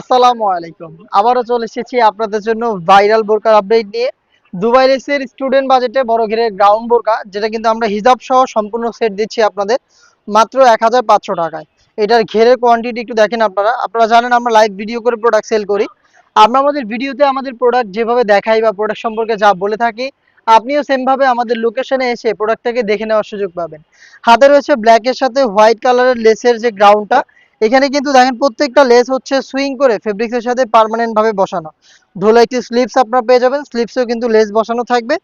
আসসালামু আলাইকুম। আবারও চলে এসেছি আপনাদের জন্য ভাইরাল বোরকার আপডেট নিয়ে। দুবাই রেসের স্টুডেন্ট বাজেটে বড় ঘেরের গ্রাউন্ড বোরকা, যেটা কিন্তু আমরা হিজাব সহ সম্পূর্ণ সেট দিচ্ছি আপনাদের মাত্র এক হাজার পাঁচশো টাকায়। এটার ঘেরের কোয়ান্টিটি একটু দেখেন আপনারা। আপনারা জানেন আমরা লাইভ ভিডিও করে প্রোডাক্ট সেল করি। আমরা আমাদের ভিডিওতে আমাদের প্রোডাক্ট যেভাবে দেখাই বা প্রোডাক্ট সম্পর্কে যা বলে থাকি, আপনিও সেমভাবে আমাদের লোকেশনে এসে প্রোডাক্টটাকে দেখে নেওয়ার সুযোগ পাবেন। হাতে রয়েছে ব্ল্যাকের সাথে হোয়াইট কালারের লেসের যে গ্রাউন্ডটা এখানে কিন্তু দেখেন প্রত্যেকটা লেস হচ্ছে সুইং করে ফেব্রিক্সের সাথে পার্মানেন্ট ভাবে বসানো। ঢোলা স্লিপস আপনারা পেয়ে যাবেন স্লিপসেও কিন্তু লেস বসানো থাকবে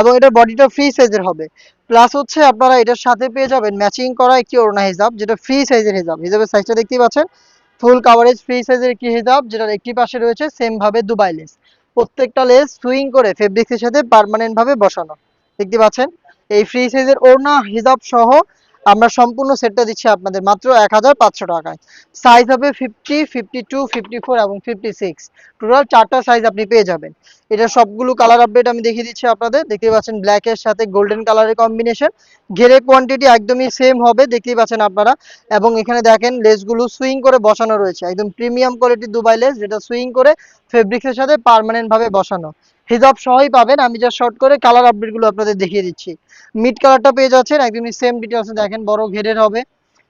এবং এটার বডিটা ফ্রি সাইজের হবে। প্লাস হচ্ছে আপনারা এটার সাথে পেয়ে যাবেন ম্যাচিং করা একটি ওড়না হিজাব, যেটা ফ্রি সাইজের হিজাব। হিজাবের সাইজটা দেখতেই পাচ্ছেন ফুল কাভারেজ ফ্রি সাইজের একটি হিজাব, যেটার একটি পাশে রয়েছে সেম ভাবে দুবাই লেস। প্রত্যেকটা লেস সুইং করে ফেব্রিক্সের সাথে পার্মানেন্ট ভাবে বসানো। দেখতে পাচ্ছেন, এই ফ্রি সাইজের ওড়না, হিজাব সহ আমরা সম্পূর্ণ সেটটা দিচ্ছি আপনাদের মাত্র এক হাজার পাঁচশো টাকায়। সাইজ হবে fifty fifty two fifty four এবং ফিফটি সিক্স টোটাল চারটা সাইজ আপনি পেয়ে যাবেন। এটা সবগুলো কালার আপডেট আমি দেখিয়ে দিচ্ছি আপনাদের। দেখতে পাচ্ছেন ব্ল্যাকের সাথে গোল্ডেন কালারের কম্বিনেশন ঘেরে কোয়ান্টিটি একদমই সেম হবে, দেখতেই পাচ্ছেন আপনারা। এবং এখানে দেখেন লেসগুলো সুইং করে বসানো রয়েছে। একদম প্রিমিয়াম কোয়ালিটির দুবাই লেস যেটা সুইং করে ফেব্রিক্সের সাথে পার্মানেন্ট ভাবে বসানো। হিজাব সহই পাবেন। আমি যা শর্ট করে কালার আপডেটগুলো আপনাদের দেখিয়ে দিচ্ছি। মিড কালারটা পেয়ে যাচ্ছেন একদমই সেম ডিটেলসে দেখেন বড় ঘেরের হবে।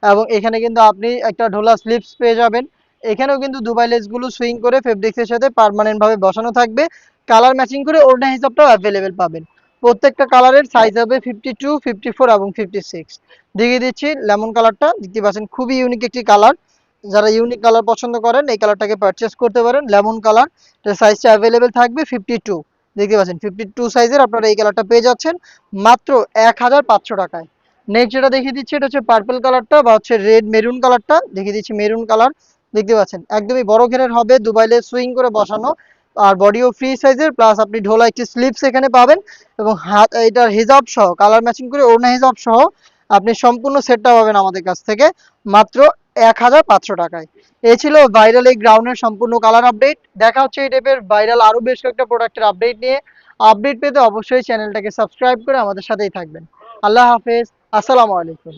এবং এখানে কিন্তু আপনি একটা ঢোলা স্লিপস পেয়ে যাবেন। এখানেও কিন্তু দুবাই লেসগুলো সুইং করে ফেব্রিক্সের সাথে পার্মানেন্ট ভাবে বসানো থাকবে। কালার ম্যাচিং করে ওড়না হিসাবটাও অ্যাভেলেবেল পাবেন। প্রত্যেকটা কালারের সাইজ হবে ফিফটি টু ফিফটি ফোর এবং ফিফটি সিক্স দেখিয়ে দিচ্ছি লেমন কালারটা দেখতে পাচ্ছেন খুবই ইউনিক একটি কালার যারা ইউনিক কালার পছন্দ করেন, এই কালারটাকে পারচেস করতে পারেন। লেমন কালার সাইজটা অ্যাভেলেবেল থাকবে ফিফটি টু দেখতে পাচ্ছেন ফিফটি টু সাইজের আপনারা এই কালারটা পেয়ে যাচ্ছেন, মাত্র এক হাজার পাঁচশো টাকায়। নেক্সট যেটা দেখিয়ে দিচ্ছি, এটা হচ্ছে পার্পল কালারটা বা হচ্ছে রেড মেরুন কালারটা দেখিয়ে দিচ্ছি মেরুন কালার দেখতে পাচ্ছেন, একদমই বড় ঘেরের হবে, দুবাইলে সুইং করে বসানো। আর বডিও ফ্রি সাইজের প্লাস আপনি ঢোলা একটি স্লিপস এখানে পাবেন। এবং হাত এটার হিজাব সহ কালার ম্যাচিং করে ওড়না হিজাব সহ, আপনি সম্পূর্ণ সেটটা পাবেন আমাদের কাছ থেকে, মাত্র এক হাজার পাঁচশো টাকায়। এ ছিল ভাইরাল এই গ্রাউন্ডের সম্পূর্ণ কালার আপডেট দেখা হচ্ছে এই টাইপের ভাইরাল আরও বেশ কয়েকটা প্রোডাক্টের আপডেট নিয়ে। আপডেট পেতে অবশ্যই চ্যানেলটাকে সাবস্ক্রাইব করে আমাদের সাথেই থাকবেন। আল্লাহ হাফেজ। আসসালামু আলাইকুম।